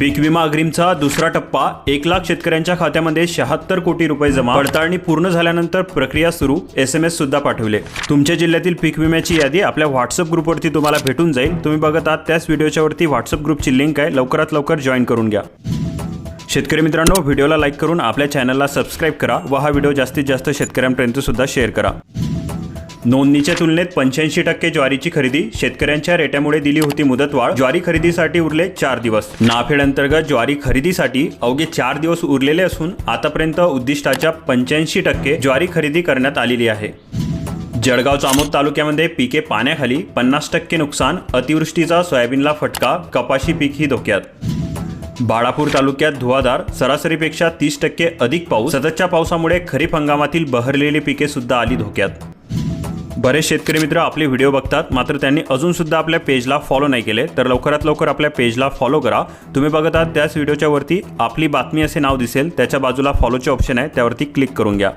पीक विमा अग्रिमचा दुसरा टप्पा एक लाख शेतकऱ्यांच्या खात्यामध्ये शहात्तर कोटी रुपये जमा. पडताळणी पूर्ण झाल्यानंतर प्रक्रिया सुरू एस एम एस सुद्धा पाठवले. तुमच्या जिल्ह्यातील पीक विम्याची यादी आपल्या व्हॉट्सअप ग्रुपवरती तुम्हाला भेटून जाईल. तुम्ही बघत आहात त्याच व्हिडिओच्या वरती व्हॉट्सअप ग्रुपची लिंक आहे. लवकरात लवकर जॉईन करून घ्या. शेतकरी मित्रांनो व्हिडिओला लाईक करून आपल्या चॅनलला सबस्क्राईब करा व हा व्हिडिओ जास्तीत जास्त शेतकऱ्यांपर्यंत सुद्धा शेअर करा. नोंदणीच्या तुलनेत पंच्याऐंशी टक्के ज्वारीची खरेदी शेतकऱ्यांच्या रेट्यामुळे दिली होती मुदतवाढ ज्वारी खरेदीसाठी उरले चार दिवस. नाफेड अंतर्गत ज्वारी खरेदीसाठी अवघे चार दिवस उरलेले असून आतापर्यंत उद्दिष्टाच्या पंच्याऐंशी टक्के ज्वारी खरेदी करण्यात आलेली आहे. जळगाव चामोद तालुक्यामध्ये पिके पाण्याखाली पन्नास टक्के नुकसान अतिवृष्टीचा सोयाबीनला फटका कपाशी पीक ही धोक्यात. बाळापूर तालुक्यात धुवाधार सरासरीपेक्षा तीस टक्के अधिक पाऊस सततच्या पावसामुळे खरीप हंगामातील बहरलेली पिके सुद्धा आली धोक्यात. बरेच शेतकरी मित्र आपले व्हिडिओ बघतात मात्र त्यांनी अजूनसुद्धा आपल्या पेजला फॉलो नाही केले. तर लवकरात लवकर आपल्या पेजला फॉलो करा. तुम्ही बघत आहात त्याच व्हिडिओच्या वरती आपली बातमी असे नाव दिसेल. त्याच्या बाजूला फॉलोचे ऑप्शन आहे. त्यावरती क्लिक करून घ्या.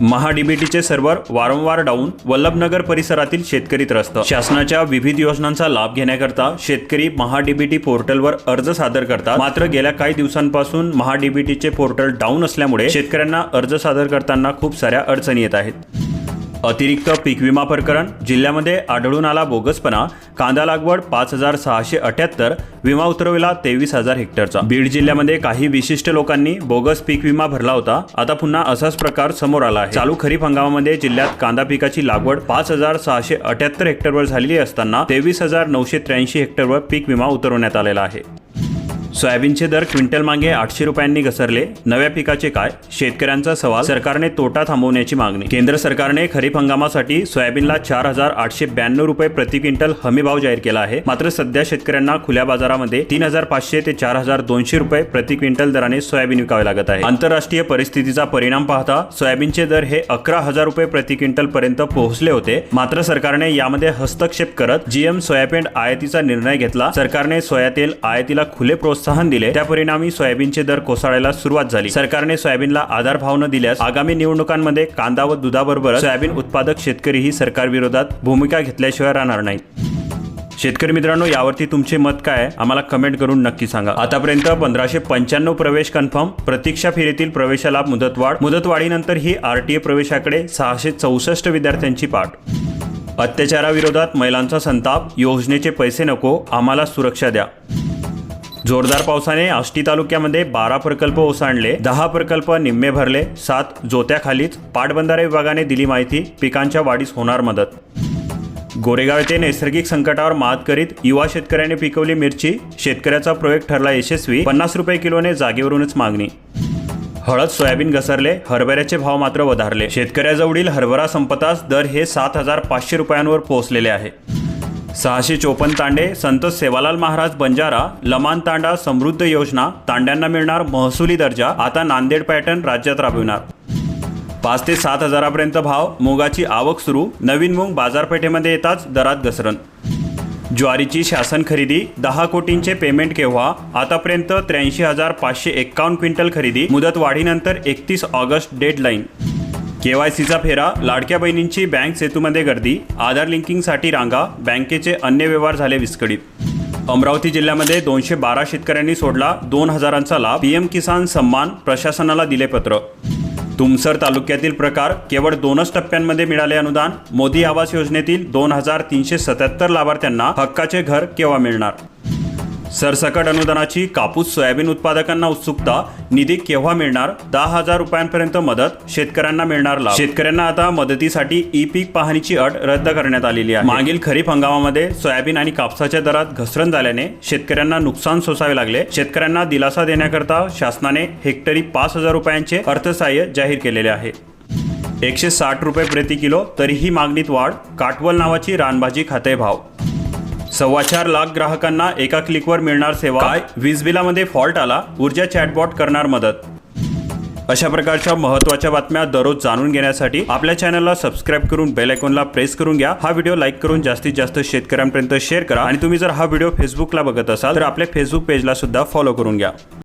महाडीबीटीचे सर्व्हर वारंवार डाऊन वल्लभनगर परिसरातील शेतकरी त्रस्त. शासनाच्या विविध योजनांचा लाभ घेण्याकरता शेतकरी महाडीबीटी पोर्टलवर अर्ज सादर करतात. मात्र गेल्या काही दिवसांपासून महाडीबीटीचे पोर्टल डाऊन असल्यामुळे शेतकऱ्यांना अर्ज सादर करताना खूप साऱ्या अडचणी येत आहेत. अतिरिक्त पीक विमा प्रकरण जिल्ह्यामध्ये आढळून आला बोगसपणा कांदा लागवड पाच हजार सहाशे अठ्याहत्तर विमा उतरविला तेवीस हजार हेक्टरचा. बीड जिल्ह्यामध्ये काही विशिष्ट लोकांनी बोगस पीक विमा भरला होता. आता पुन्हा असाच प्रकार समोर आला आहे. चालू खरीप हंगामामध्ये जिल्ह्यात कांदा पिकाची लागवड पाच हजार सहाशे अठ्याहत्तर हेक्टरवर झालेली असताना तेवीस हजार नऊशे त्र्याऐंशी हेक्टरवर पीक विमा उतरवण्यात आलेला आहे. सोयाबीनचे दर क्विंटल मागे आठशे रुपयांनी घसरले. नव्या पिकाचे काय? शेतकऱ्यांचा सवाल. सरकारने तोटा थांबवण्याची मागणी. केंद्र सरकारने खरीप हंगामासाठी सोयाबीनला चार हजार आठशे ब्याण्णव रुपये प्रति क्विंटल हमी भाव जाहीर केला आहे. मात्र सध्या शेतकऱ्यांना खुल्या बाजारामध्ये तीन हजार पाचशे ते चार हजार दोनशे रुपये प्रति क्विंटल दराने सोयाबीन विकावे लागत आहे. आंतरराष्ट्रीय परिस्थितीचा परिणाम पाहता सोयाबीनचे दर हे अकरा हजार रुपये प्रति क्विंटल पर्यंत पोहोचले होते. मात्र सरकारने यामध्ये हस्तक्षेप करत जीएम सोयाबीन आयातीचा निर्णय घेतला. सरकारने सोया तेल आयातीला खुले प्रोत्साहन दिले. त्या परिणामी सोयाबीनचे दर कोसळायला सुरुवात झाली. सरकारने सोयाबीनला आधार भाव न दिल्यास आगामी निवडणुकांमध्ये कांदा व दुधाबरोबर सोयाबीन उत्पादक शेतकरीही सरकार विरोधात भूमिका घेतल्याशिवाय राहणार नाहीत शेतकरी मित्रांनो यावरती तुमचे मत काय आम्हाला कमेंट करून नक्की सांगा. आतापर्यंत पंधराशे पंच्याण्णव प्रवेश कन्फर्म प्रतीक्षा फेरीतील प्रवेशाला मुदतवाढ मुदतवाढीनंतर ही आरटीए प्रवेशाकडे सहाशे चौसष्ट विद्यार्थ्यांची पाठ. अत्याचाराविरोधात महिलांचा संताप योजनेचे पैसे नको आम्हाला सुरक्षा द्या. जोरदार पावसाने आष्टी तालुक्यामध्ये बारा प्रकल्प ओसांडले दहा प्रकल्प निम्मे भरले सात जोत्याखालीच पाटबंधारे विभागाने दिली माहिती पिकांच्या वाढीस होणार मदत. गोरेगाव येथे नैसर्गिक संकटावर मात करीत युवा शेतकऱ्याने पिकवली मिरची शेतकऱ्याचा प्रयोग ठरला यशस्वी पन्नास रुपये किलोने जागेवरूनच मागणी. हळद सोयाबीन घसरले हरभऱ्याचे भाव मात्र वधारले. शेतकऱ्याजवळील हरभरा संपताच दर हे सात हजार पाचशे रुपयांवर पोहोचलेले आहे. सहाशे चोपन्न तांडे संत सेवालाल महाराज बंजारा लमान तांडा समृद्ध योजना तांड्यांना मिळणार महसुली दर्जा आता नांदेड पॅटर्न राज्यात राबविणार. पाच ते सात हजारापर्यंत भाव मुगाची आवक सुरू नवीन मूग बाजारपेठेमध्ये येताच दरात घसरण. ज्वारीची शासन खरेदी दहा कोटींचे पेमेंट केव्हा आतापर्यंत त्र्याऐंशी हजार पाचशे एक्कावन्न क्विंटल खरेदी मुदत वाढीनंतर एकतीस ऑगस्ट डेडलाईन. केवायसीचा फेरा लाडक्या बहिणींची बँक सेतूमध्ये गर्दी आधार लिंकिंगसाठी रांगा बँकेचे अन्य व्यवहार झाले विस्कळीत. अमरावती जिल्ह्यामध्ये दोनशे बारा शेतकऱ्यांनी सोडला दोन हजारांचा लाभ पीएम किसान सन्मान प्रशासनाला दिले पत्र. तुमसर तालुक्यातील प्रकार केवळ दोनच टप्प्यांमध्ये मिळाले अनुदान मोदी आवास योजनेतील दोन हजार तीनशे सत्याहत्तर लाभार्थ्यांना हक्काचे घर केव्हा मिळणार? सरसकट अनुदानाची कापूस सोयाबीन उत्पादकांना उत्सुकता निधी केव्हा मिळणार? दहा हजार रुपयांपर्यंत मदत शेतकऱ्यांना मिळणार लाभ. शेतकऱ्यांना आता मदतीसाठी ई पीक पाहणीची अट रद्द करण्यात आलेली आहे. मागील खरीप हंगामामध्ये सोयाबीन आणि कापसाच्या दरात घसरण झाल्याने शेतकऱ्यांना नुकसान सोसावे लागले. शेतकऱ्यांना दिलासा देण्याकरता शासनाने हेक्टरी पाच हजार रुपयांचे अर्थसहाय्य जाहीर केलेले आहे. एकशे साठ रुपये प्रति किलो तरीही मागणीत वाढ काटवल नावाची रानभाजी खाते भाव सव्वा चार लाख ग्राहकांना एका क्लिकवर मिळणार सेवा. काय? वीज बिलामध्ये फॉल्ट आला? ऊर्जा चॅटबॉट करणार मदत. अशा प्रकारच्या महत्त्वाच्या बातम्या दररोज जाणून घेण्यासाठी आपल्या चॅनलला सबस्क्राईब करून बेल आयकॉनला प्रेस करून घ्या. हा व्हिडिओ लाईक करून जास्तीत जास्त शेतकऱ्यांपर्यंत शेअर करा आणि तुम्ही जर हा व्हिडिओ फेसबुकला बघत असाल तर आपल्या फेसबुक पेजला सुद्धा फॉलो करून घ्या.